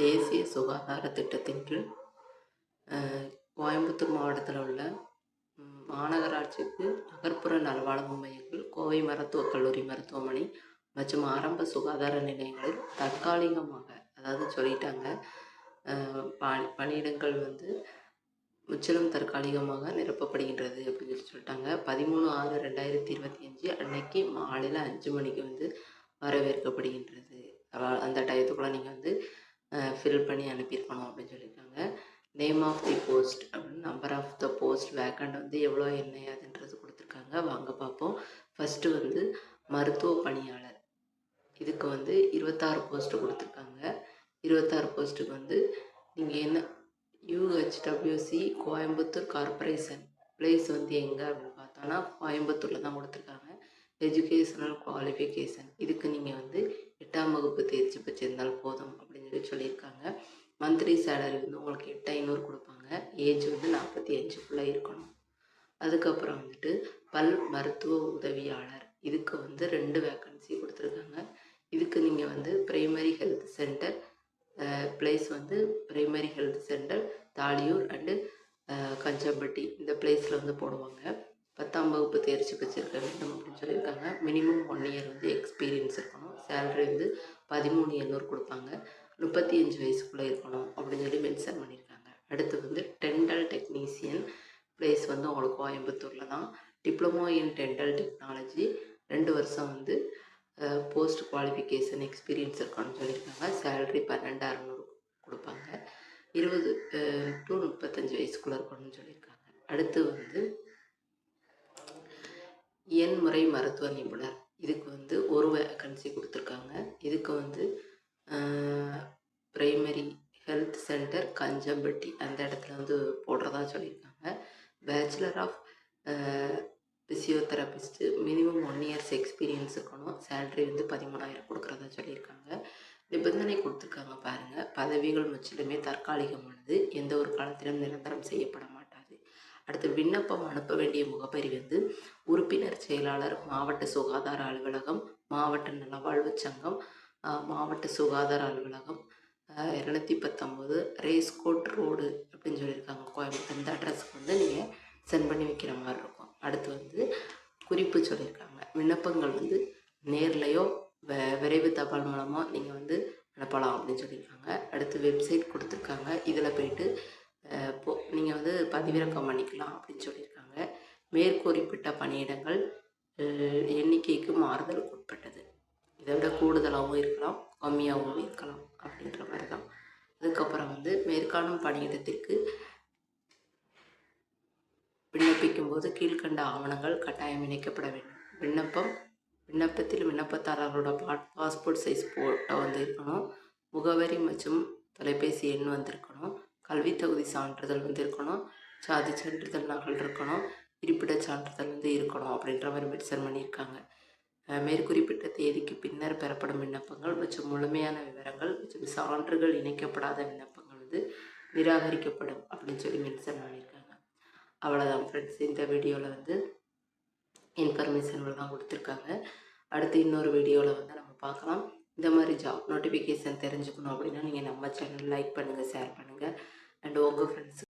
தேசிய சுகாதார திட்டத்தின் கீழ் கோயம்புத்தூர் மாவட்டத்தில் உள்ள மாநகராட்சிக்கு நகர்ப்புற நல்வாழ்வு மையங்கள் கோவை மருத்துவக் கல்லூரி மருத்துவமனை மற்றும் ஆரம்ப சுகாதார நிலையங்களில் தற்காலிகமாக அதாவது சொல்லிட்டாங்க பணி பணியிடங்கள் வந்து முற்றிலும் தற்காலிகமாக நிரப்பப்படுகின்றது அப்படின்னு சொல்லி சொல்லிட்டாங்க. பதிமூணு ஆறு ரெண்டாயிரத்தி இருபத்தி அஞ்சு அன்னைக்கு மாலையில் அஞ்சு மணிக்கு வந்து வரவேற்கப்படுகின்றது. அந்த டயத்துக்குள்ளே நீங்கள் வந்து ஃபில் பண்ணி அனுப்பியிருக்கணும் அப்படின்னு சொல்லியிருக்காங்க. நேம் ஆஃப் தி போஸ்ட் அப்படின்னு number of the post vacant வந்து எவ்வளோ என்ன ஏதுன்றது கொடுத்துருக்காங்க. வாங்க பார்ப்போம். ஃபஸ்ட்டு வந்து மருத்துவ பணியாளர். இதுக்கு வந்து இருபத்தாறு போஸ்ட்டு கொடுத்துருக்காங்க. இருபத்தாறு போஸ்ட்டுக்கு வந்து நீங்கள் என்ன யூஹெச்டபிள்யூசி கோயம்புத்தூர் கார்ப்பரேஷன் பிளேஸ் வந்து எங்கே அப்படின்னு பார்த்தோன்னா கோயம்புத்தூரில் தான் கொடுத்துருக்காங்க. எஜுகேஷனல் குவாலிஃபிகேஷன் இதுக்கு நீங்கள் வந்து எட்டாம் வகுப்பு தேர்ச்சி பெற்றிருந்தால் போதும் அப்படின்னு சொல்லியிருக்காங்க. மந்த்லி சேலரி வந்து உங்களுக்கு எட்டு ஐநூறு கொடுப்பாங்க. ஏஜ் வந்து நாற்பத்தி அஞ்சுக்குள்ளே இருக்கணும். அதுக்கப்புறம் வந்துட்டு பல் மருத்துவ உதவியாளர். இதுக்கு வந்து ரெண்டு வேக்கன்சி கொடுத்துருக்காங்க. இதுக்கு நீங்கள் வந்து பிரைமரி ஹெல்த் சென்டர் பிளேஸ் வந்து primary health centre Thaliyur and Kanjampatti. இந்த பிளேஸில் வந்து போடுவாங்க. பத்தாம் வகுப்பு தேர்ச்சி பெற்றிருக்க வேண்டும் அப்படின்னு சொல்லியிருக்காங்க. மினிமம் ஒன் இயர் வந்து எக்ஸ்பீரியன்ஸ் இருக்கணும். சேலரி வந்து பதிமூணு எண்ணூறு கொடுப்பாங்க. முப்பத்தி அஞ்சு வயசுக்குள்ளே இருக்கணும் அப்படின்னு சொல்லி மென்ஷன் பண்ணியிருக்காங்க. அடுத்து வந்து டென்டல் டெக்னீசியன் பிளேஸ் வந்து உங்களுக்கு கோயம்புத்தூரில் தான். Diploma in dental technology. ரெண்டு வருஷம் வந்து போஸ்ட் குவாலிஃபிகேஷன் எக்ஸ்பீரியன்ஸ் இருக்கணும்னு சொல்லியிருக்காங்க. சேலரி பன்னெண்டு அறநூறு கொடுப்பாங்க. இருபது டு முப்பத்தஞ்சு வயசுக்குள்ளே இருக்கணும்னு சொல்லியிருக்காங்க. அடுத்து வந்து எண்முறை மருத்துவ நிபுணர். இதுக்கு வந்து ஒரு வேக்கன்சி கொடுத்துருக்காங்க. இதுக்கு வந்து ப்ரைமரி ஹெல்த் சென்டர் கஞ்சம்பட்டி அந்த இடத்துல வந்து போடுறதா சொல்லியிருக்காங்க. Bachelor of physiotherapist minimum one years experience இருக்கணும் சேல்ரி வந்து பதிமூணாயிரம் கொடுக்குறதா சொல்லியிருக்காங்க. நிபந்தனை கொடுத்துருக்காங்க பாருங்கள் பதவிகள் முற்றிலுமே தற்காலிகமானது. எந்த ஒரு காலத்திலும் நிரந்தரம் செய்யப்பட மாட்டாது. அடுத்து விண்ணப்பம் அனுப்ப வேண்டிய முகப்பரி வந்து உறுப்பினர் செயலாளர் மாவட்ட சுகாதார அலுவலகம் மாவட்ட நலவாழ்வு சங்கம் மாவட்ட சுகாதார அலுவலகம் இரநூத்தி பத்தொம்போது ரேஸ்கோட் ரோடு அப்படின்னு சொல்லியிருக்காங்க. கோயம்புத்தூர். இந்த அட்ரஸ்க்கு வந்து நீங்கள் சென்ட் பண்ணி வைக்கிற மாதிரி இருக்கும். அடுத்து வந்து குறிப்பு சொல்லியிருக்காங்க. விண்ணப்பங்கள் வந்து நேர்லையோ வ விரைவு தபால் மூலமாக நீங்கள் வந்து அனுப்பலாம் அப்படின்னு சொல்லியிருக்காங்க. அடுத்து வெப்சைட் கொடுத்துருக்காங்க. இதில் போயிட்டு போ நீங்கள் வந்து பதிவிறக்கம் பண்ணிக்கலாம் அப்படின்னு சொல்லியிருக்காங்க. மேற்கூறிப்பிட்ட பணியிடங்கள் எண்ணிக்கைக்கு மாறுதலுக்கு உட்பட்டது. இதை விட கூடுதலாகவும் இருக்கலாம் கம்மியாகவும் இருக்கலாம். அப்படின்ற மாதிரி தான். அதுக்கப்புறம் வந்து மேற்காணும் பணியிடத்திற்கு விண்ணப்பிக்கும் போது கீழ்க்கண்ட ஆவணங்கள் கட்டாயம் இணைக்கப்பட வேண்டும். விண்ணப்பம் விண்ணப்பத்தில் விண்ணப்பதாரர்களோட பா பாஸ்போர்ட் சைஸ் ஃபோட்டோ வந்து இருக்கணும் முகவரி மற்றும் தொலைபேசி எண் வந்திருக்கணும். கல்வி தகுதி சான்றிதழ் வந்து இருக்கணும் சாதி சான்றிதழ் நகல் இருக்கணும். இருப்பிட சான்றிதழ் வந்து இருக்கணும் அப்படின்ற மாதிரி மென்ஷன் பண்ணியிருக்காங்க. மேற்குறிப்பிட்ட தேதிக்கு பின்னர் பெறப்படும் விண்ணப்பங்கள் மற்றும் முழுமையான விவரங்கள் மற்றும் சான்றுகள் இணைக்கப்படாத விண்ணப்பங்கள் வந்து நிராகரிக்கப்படும் அப்படின்னு சொல்லி மென்ஷன் பண்ணியிருக்காங்க அவ்வளோதான் ஃப்ரெண்ட்ஸ் இந்த வீடியோவில் வந்து இன்ஃபர்மேஷன்கள்லாம் கொடுத்துருக்காங்க. அடுத்து இன்னொரு வீடியோவில் வந்து நம்ம பார்க்கலாம். இந்த மாதிரி ஜாப் நோட்டிஃபிகேஷன் தெரிஞ்சுக்கணும் அப்படின்னா நீங்கள் நம்ம சேனல் லைக் பண்ணுங்கள் ஷேர் பண்ணுங்கள் அண்ட் உங்கள் ஃப்ரெண்ட்ஸுக்கு